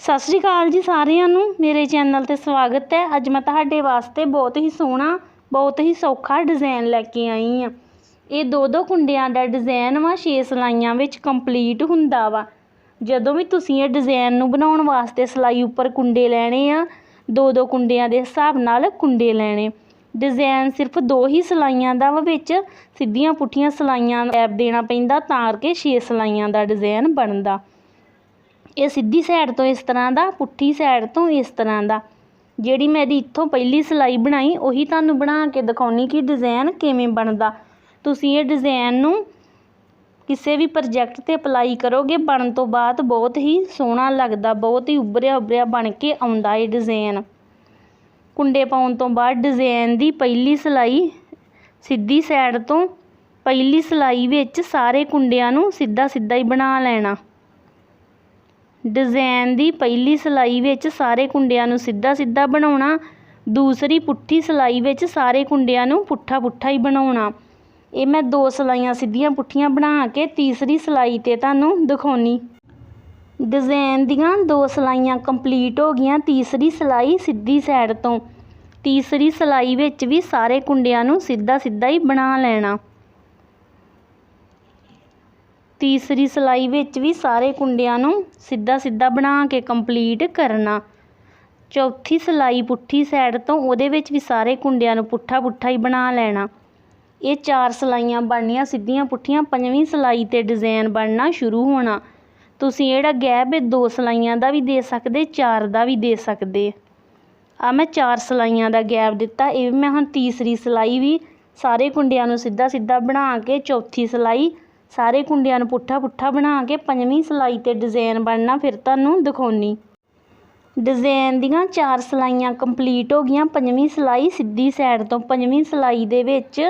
ਸਤਿ ਸ਼੍ਰੀ ਅਕਾਲ ਜੀ ਸਾਰਿਆਂ ਨੂੰ। ਮੇਰੇ ਚੈਨਲ 'ਤੇ ਸਵਾਗਤ ਹੈ। ਅੱਜ ਮੈਂ ਤੁਹਾਡੇ ਵਾਸਤੇ ਬਹੁਤ ਹੀ ਸੋਹਣਾ, ਬਹੁਤ ਹੀ ਸੌਖਾ ਡਿਜ਼ਾਈਨ ਲੈ ਕੇ ਆਈ ਹਾਂ। ਇਹ ਦੋ ਦੋ ਕੁੰਡਿਆਂ ਦਾ ਡਿਜ਼ਾਈਨ ਵਾ, ਛੇ ਸਿਲਾਈਆਂ ਵਿੱਚ ਕੰਪਲੀਟ ਹੁੰਦਾ ਵਾ। ਜਦੋਂ ਵੀ ਤੁਸੀਂ ਇਹ ਡਿਜ਼ਾਈਨ ਨੂੰ ਬਣਾਉਣ ਵਾਸਤੇ ਸਿਲਾਈ ਉੱਪਰ ਕੁੰਡੇ ਲੈਣੇ ਆ, ਦੋ ਦੋ ਕੁੰਡਿਆਂ ਦੇ ਹਿਸਾਬ ਨਾਲ ਕੁੰਡੇ ਲੈਣੇ। ਡਿਜ਼ਾਈਨ ਸਿਰਫ ਦੋ ਹੀ ਸਿਲਾਈਆਂ ਦਾ ਵਾ ਵਿੱਚ, ਸਿੱਧੀਆਂ ਪੁੱਠੀਆਂ ਸਿਲਾਈਆਂ ਐਪ ਦੇਣਾ ਪੈਂਦਾ ਤਾਂ ਕਰਕੇ ਛੇ ਸਿਲਾਈਆਂ ਦਾ ਡਿਜ਼ਾਈਨ ਬਣਦਾ। ਇਹ ਸਿੱਧੀ ਸਾਈਡ ਤੋਂ ਇਸ ਤਰ੍ਹਾਂ ਦਾ, ਪੁੱਠੀ ਸਾਈਡ ਤੋਂ ਇਸ ਤਰ੍ਹਾਂ ਦਾ। ਜਿਹੜੀ ਮੈਂ ਇਹਦੀ ਇੱਥੋਂ ਪਹਿਲੀ ਸਿਲਾਈ ਬਣਾਈ, ਉਹੀ ਤੁਹਾਨੂੰ ਬਣਾ ਕੇ ਦਿਖਾਉਣੀ ਕਿ ਡਿਜ਼ਾਈਨ ਕਿਵੇਂ ਬਣਦਾ। ਤੁਸੀਂ ਇਹ ਡਿਜ਼ਾਈਨ ਨੂੰ ਕਿਸੇ ਵੀ ਪ੍ਰੋਜੈਕਟ 'ਤੇ ਅਪਲਾਈ ਕਰੋਗੇ, ਬਣਨ ਤੋਂ ਬਾਅਦ ਬਹੁਤ ਹੀ ਸੋਹਣਾ ਲੱਗਦਾ, ਬਹੁਤ ਹੀ ਉੱਭਰਿਆ ਉੱਭਰਿਆ ਬਣ ਕੇ ਆਉਂਦਾ ਇਹ ਡਿਜ਼ਾਈਨ ਕੁੰਡੇ ਪਾਉਣ ਤੋਂ ਬਾਅਦ ਡਿਜ਼ਾਈਨ ਦੀ ਪਹਿਲੀ ਸਿਲਾਈ, ਸਿੱਧੀ ਸਾਈਡ ਤੋਂ ਪਹਿਲੀ ਸਿਲਾਈ ਵਿੱਚ ਸਾਰੇ ਕੁੰਡਿਆਂ ਨੂੰ ਸਿੱਧਾ ਸਿੱਧਾ ਹੀ ਬਣਾ ਲੈਣਾ। ਡਿਜ਼ਾਈਨ ਦੀ ਪਹਿਲੀ ਸਿਲਾਈ ਵਿੱਚ ਸਾਰੇ ਕੁੰਡਿਆਂ ਨੂੰ ਸਿੱਧਾ ਸਿੱਧਾ ਬਣਾਉਣਾ, ਦੂਸਰੀ ਪੁੱਠੀ ਸਿਲਾਈ ਵਿੱਚ ਸਾਰੇ ਕੁੰਡਿਆਂ ਨੂੰ ਪੁੱਠਾ ਪੁੱਠਾ ਹੀ ਬਣਾਉਣਾ। ਇਹ ਮੈਂ ਦੋ ਸਿਲਾਈਆਂ ਸਿੱਧੀਆਂ ਪੁੱਠੀਆਂ ਬਣਾ ਕੇ ਤੀਸਰੀ ਸਿਲਾਈ 'ਤੇ ਤੁਹਾਨੂੰ ਦਿਖਾਉਣੀ। ਡਿਜ਼ਾਈਨ ਦੀਆਂ ਦੋ ਸਿਲਾਈਆਂ ਕੰਪਲੀਟ ਹੋ ਗਈਆਂ ਤੀਸਰੀ ਸਿਲਾਈ ਸਿੱਧੀ ਸਾਈਡ ਤੋਂ। ਤੀਸਰੀ ਸਿਲਾਈ ਵਿੱਚ ਵੀ ਸਾਰੇ ਕੁੰਡਿਆਂ ਨੂੰ ਸਿੱਧਾ ਸਿੱਧਾ ਹੀ ਬਣਾ ਲੈਣਾ। ਤੀਸਰੀ ਸਿਲਾਈ ਵਿੱਚ ਵੀ ਸਾਰੇ ਕੁੰਡਿਆਂ ਨੂੰ ਸਿੱਧਾ ਸਿੱਧਾ ਬਣਾ ਕੇ ਕੰਪਲੀਟ ਕਰਨਾ। ਚੌਥੀ ਸਿਲਾਈ ਪੁੱਠੀ ਸਾਈਡ ਤੋਂ ਉਹਦੇ ਵਿੱਚ ਵੀ ਸਾਰੇ ਕੁੰਡਿਆਂ ਨੂੰ ਪੁੱਠਾ ਪੁੱਠਾ ਹੀ ਬਣਾ ਲੈਣਾ। ਇਹ ਚਾਰ ਸਿਲਾਈਆਂ ਬਣਨੀਆਂ, ਸਿੱਧੀਆਂ ਪੁੱਠੀਆਂ, ਪੰਜਵੀਂ ਸਿਲਾਈ 'ਤੇ ਡਿਜ਼ਾਈਨ ਬਣਨਾ ਸ਼ੁਰੂ ਹੋਣਾ। ਤੁਸੀਂ ਜਿਹੜਾ ਗੈਪ ਹੈ ਦੋ ਸਿਲਾਈਆਂ ਦਾ ਵੀ ਦੇ ਸਕਦੇ, ਚਾਰ ਦਾ ਵੀ ਦੇ ਸਕਦੇ। ਆ ਮੈਂ ਚਾਰ ਸਿਲਾਈਆਂ ਦਾ ਗੈਪ ਦਿੱਤਾ, ਇਹ ਮੈਂ ਹੁਣ ਤੀਸਰੀ ਸਿਲਾਈ ਵੀ ਸਾਰੇ ਕੁੰਡਿਆਂ ਨੂੰ ਸਿੱਧਾ ਸਿੱਧਾ ਬਣਾ ਕੇ ਚੌਥੀ ਸਿਲਾਈ ਸਾਰੇ ਕੁੰਡਿਆਂ ਨੂੰ ਪੁੱਠਾ ਪੁੱਠਾ ਬਣਾ ਕੇ ਪੰਜਵੀਂ ਸਿਲਾਈ 'ਤੇ ਡਿਜ਼ਾਈਨ ਬਣਨਾ ਫਿਰ ਤੁਹਾਨੂੰ ਦਿਖਾਉਣੀ। ਡਿਜ਼ਾਈਨ ਦੀਆਂ ਚਾਰ ਸਿਲਾਈਆਂ ਕੰਪਲੀਟ ਹੋ ਗਈਆਂ। ਪੰਜਵੀਂ ਸਿਲਾਈ ਸਿੱਧੀ ਸਾਈਡ ਤੋਂ ਪੰਜਵੀਂ ਸਿਲਾਈ ਦੇ ਵਿੱਚ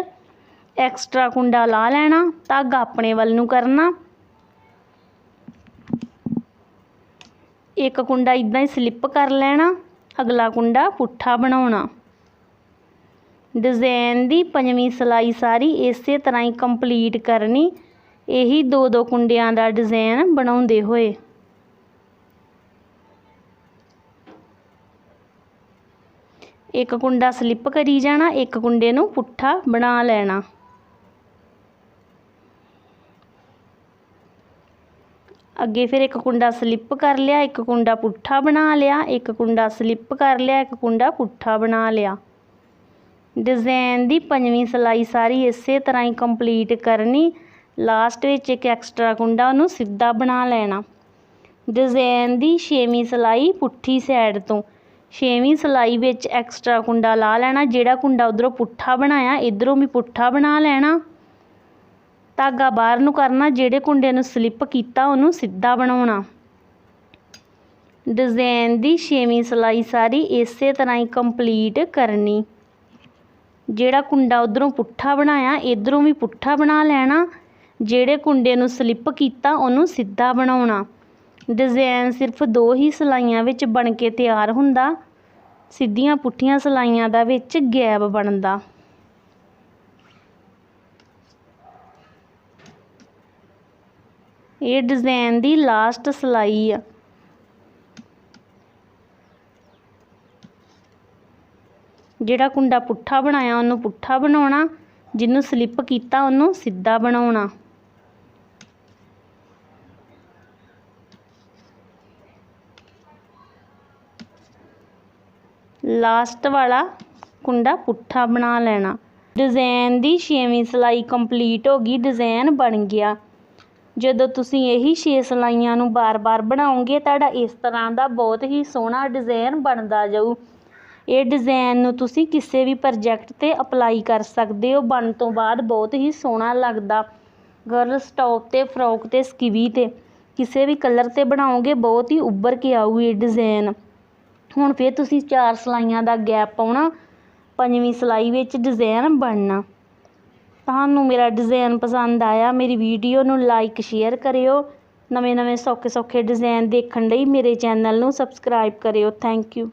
ਐਕਸਟਰਾ ਕੁੰਡਾ ਲਾ ਲੈਣਾ, ਧਾਗਾ ਆਪਣੇ ਵੱਲ ਨੂੰ ਕਰਨਾ। ਇੱਕ ਕੁੰਡਾ ਇਦਾਂ ਹੀ ਸਲਿੱਪ ਕਰ ਲੈਣਾ, ਅਗਲਾ ਕੁੰਡਾ ਪੁੱਠਾ ਬਣਾਉਣਾ। ਡਿਜ਼ਾਈਨ ਦੀ ਪੰਜਵੀਂ ਸਿਲਾਈ ਸਾਰੀ ਇਸੇ ਤਰ੍ਹਾਂ ਹੀ ਕੰਪਲੀਟ ਕਰਨੀ। ਇਹੀ ਦੋ ਦੋ ਕੁੰਡਿਆਂ ਦਾ ਡਿਜ਼ਾਈਨ ਬਣਾਉਂਦੇ ਹੋਏ। ਇੱਕ ਕੁੰਡਾ ਸਲਿੱਪ ਕਰੀ ਜਾਣਾ, ਇੱਕ ਕੁੰਡੇ ਨੂੰ ਪੁੱਠਾ ਬਣਾ ਲੈਣਾ। ਅੱਗੇ ਫਿਰ ਇੱਕ ਕੁੰਡਾ ਸਲਿੱਪ ਕਰ ਲਿਆ, ਇੱਕ ਕੁੰਡਾ ਪੁੱਠਾ ਬਣਾ ਲਿਆ, ਇੱਕ ਕੁੰਡਾ ਸਲਿੱਪ ਕਰ ਲਿਆ, ਇੱਕ ਕੁੰਡਾ ਪੁੱਠਾ ਬਣਾ ਲਿਆ। ਡਿਜ਼ਾਈਨ ਦੀ ਪੰਜਵੀਂ ਸਿਲਾਈ ਸਾਰੀ ਇਸੇ ਤਰ੍ਹਾਂ ਹੀ ਕੰਪਲੀਟ ਕਰਨੀ। ਲਾਸਟ ਵਿੱਚ ਇੱਕ ਐਕਸਟਰਾ ਕੁੰਡਾ ਉਹਨੂੰ ਸਿੱਧਾ ਬਣਾ ਲੈਣਾ। ਡਿਜ਼ਾਈਨ ਦੀ ਛੇਵੀਂ ਸਿਲਾਈ ਪੁੱਠੀ ਸਾਈਡ ਤੋਂ। ਛੇਵੀਂ ਸਿਲਾਈ ਵਿੱਚ ਐਕਸਟਰਾ ਕੁੰਡਾ ਲਾ ਲੈਣਾ, ਜਿਹੜਾ ਕੁੰਡਾ ਉਧਰੋਂ ਪੁੱਠਾ ਬਣਾਇਆ, ਇਧਰੋਂ ਵੀ ਪੁੱਠਾ ਬਣਾ ਲੈਣਾ। ਧਾਗਾ ਬਾਹਰ ਨੂੰ ਕਰਨਾ, ਜਿਹੜੇ ਕੁੰਡੇ ਨੂੰ ਸਲਿੱਪ ਕੀਤਾ, ਉਹਨੂੰ ਸਿੱਧਾ ਬਣਾਉਣਾ। ਡਿਜ਼ਾਈਨ ਦੀ ਛੇਵੀਂ ਸਿਲਾਈ ਸਾਰੀ ਇਸੇ ਤਰ੍ਹਾਂ ਹੀ ਕੰਪਲੀਟ ਕਰਨੀ। ਜਿਹੜਾ ਕੁੰਡਾ ਉਧਰੋਂ ਪੁੱਠਾ ਬਣਾਇਆ, ਇਧਰੋਂ ਵੀ ਪੁੱਠਾ ਬਣਾ ਲੈਣਾ। ਜਿਹੜੇ ਕੁੰਡੇ ਨੂੰ ਸਲਿੱਪ ਕੀਤਾ, ਉਹਨੂੰ ਸਿੱਧਾ ਬਣਾਉਣਾ। ਡਿਜ਼ਾਈਨ ਸਿਰਫ ਦੋ ਹੀ ਸਿਲਾਈਆਂ ਵਿੱਚ ਬਣ ਕੇ ਤਿਆਰ ਹੁੰਦਾ। ਸਿੱਧੀਆਂ ਪੁੱਠੀਆਂ ਸਿਲਾਈਆਂ ਦਾ ਵਿੱਚ ਗੈਪ ਬਣਦਾ। ਇਹ ਡਿਜ਼ਾਈਨ ਦੀ ਲਾਸਟ ਸਿਲਾਈ ਆ। ਜਿਹੜਾ ਕੁੰਡਾ ਪੁੱਠਾ ਬਣਾਇਆ, ਉਹਨੂੰ ਪੁੱਠਾ ਬਣਾਉਣਾ। ਜਿਹਨੂੰ ਸਲਿੱਪ ਕੀਤਾ, ਉਹਨੂੰ ਸਿੱਧਾ ਬਣਾਉਣਾ। ਲਾਸਟ ਵਾਲਾ ਕੁੰਡਾ ਪੁੱਠਾ ਬਣਾ ਲੈਣਾ। ਡਿਜ਼ਾਈਨ ਦੀ ਛੇਵੀਂ ਸਿਲਾਈ ਕੰਪਲੀਟ ਹੋ ਗਈ, ਡਿਜ਼ਾਈਨ ਬਣ ਗਿਆ। ਜਦੋਂ ਤੁਸੀਂ ਇਹੀ ਛੇ ਸਿਲਾਈਆਂ ਨੂੰ ਬਾਰ-ਬਾਰ ਬਣਾਉਂਗੇ ਤੁਹਾਡਾ ਇਸ ਤਰ੍ਹਾਂ ਦਾ ਬਹੁਤ ਹੀ ਸੋਹਣਾ ਡਿਜ਼ਾਈਨ ਬਣਦਾ ਜਾਊ। ਇਹ ਡਿਜ਼ਾਈਨ ਨੂੰ ਤੁਸੀਂ ਕਿਸੇ ਵੀ ਪ੍ਰੋਜੈਕਟ 'ਤੇ ਅਪਲਾਈ ਕਰ ਸਕਦੇ ਹੋ, ਬਣਨ ਤੋਂ ਬਾਅਦ ਬਹੁਤ ਹੀ ਸੋਹਣਾ ਲੱਗਦਾ। ਗਰਲਸ ਟੌਪ 'ਤੇ, ਫਰੋਕ 'ਤੇ, ਸਕਿਵੀ 'ਤੇ, ਕਿਸੇ ਵੀ ਕਲਰ 'ਤੇ ਬਣਾਓਗੇ, ਬਹੁਤ ਹੀ ਉੱਭਰ ਕੇ ਆਊ ਇਹ ਡਿਜ਼ਾਈਨ। ਹੁਣ ਫਿਰ ਤੁਸੀਂ ਚਾਰ ਸਿਲਾਈਆਂ ਦਾ ਗੈਪ ਪਾਉਣਾ, ਪੰਜਵੀਂ ਸਿਲਾਈ ਵਿੱਚ ਡਿਜ਼ਾਈਨ ਬਣਨਾ। ਤੁਹਾਨੂੰ ਮੇਰਾ ਡਿਜ਼ਾਈਨ ਪਸੰਦ ਆਇਆ, ਮੇਰੀ ਵੀਡੀਓ ਨੂੰ ਲਾਈਕ ਸ਼ੇਅਰ ਕਰਿਓ। ਨਵੇਂ ਨਵੇਂ ਸੌਖੇ ਸੌਖੇ ਡਿਜ਼ਾਈਨ ਦੇਖਣ ਲਈ ਮੇਰੇ ਚੈਨਲ ਨੂੰ ਸਬਸਕ੍ਰਾਈਬ ਕਰਿਓ। Thank you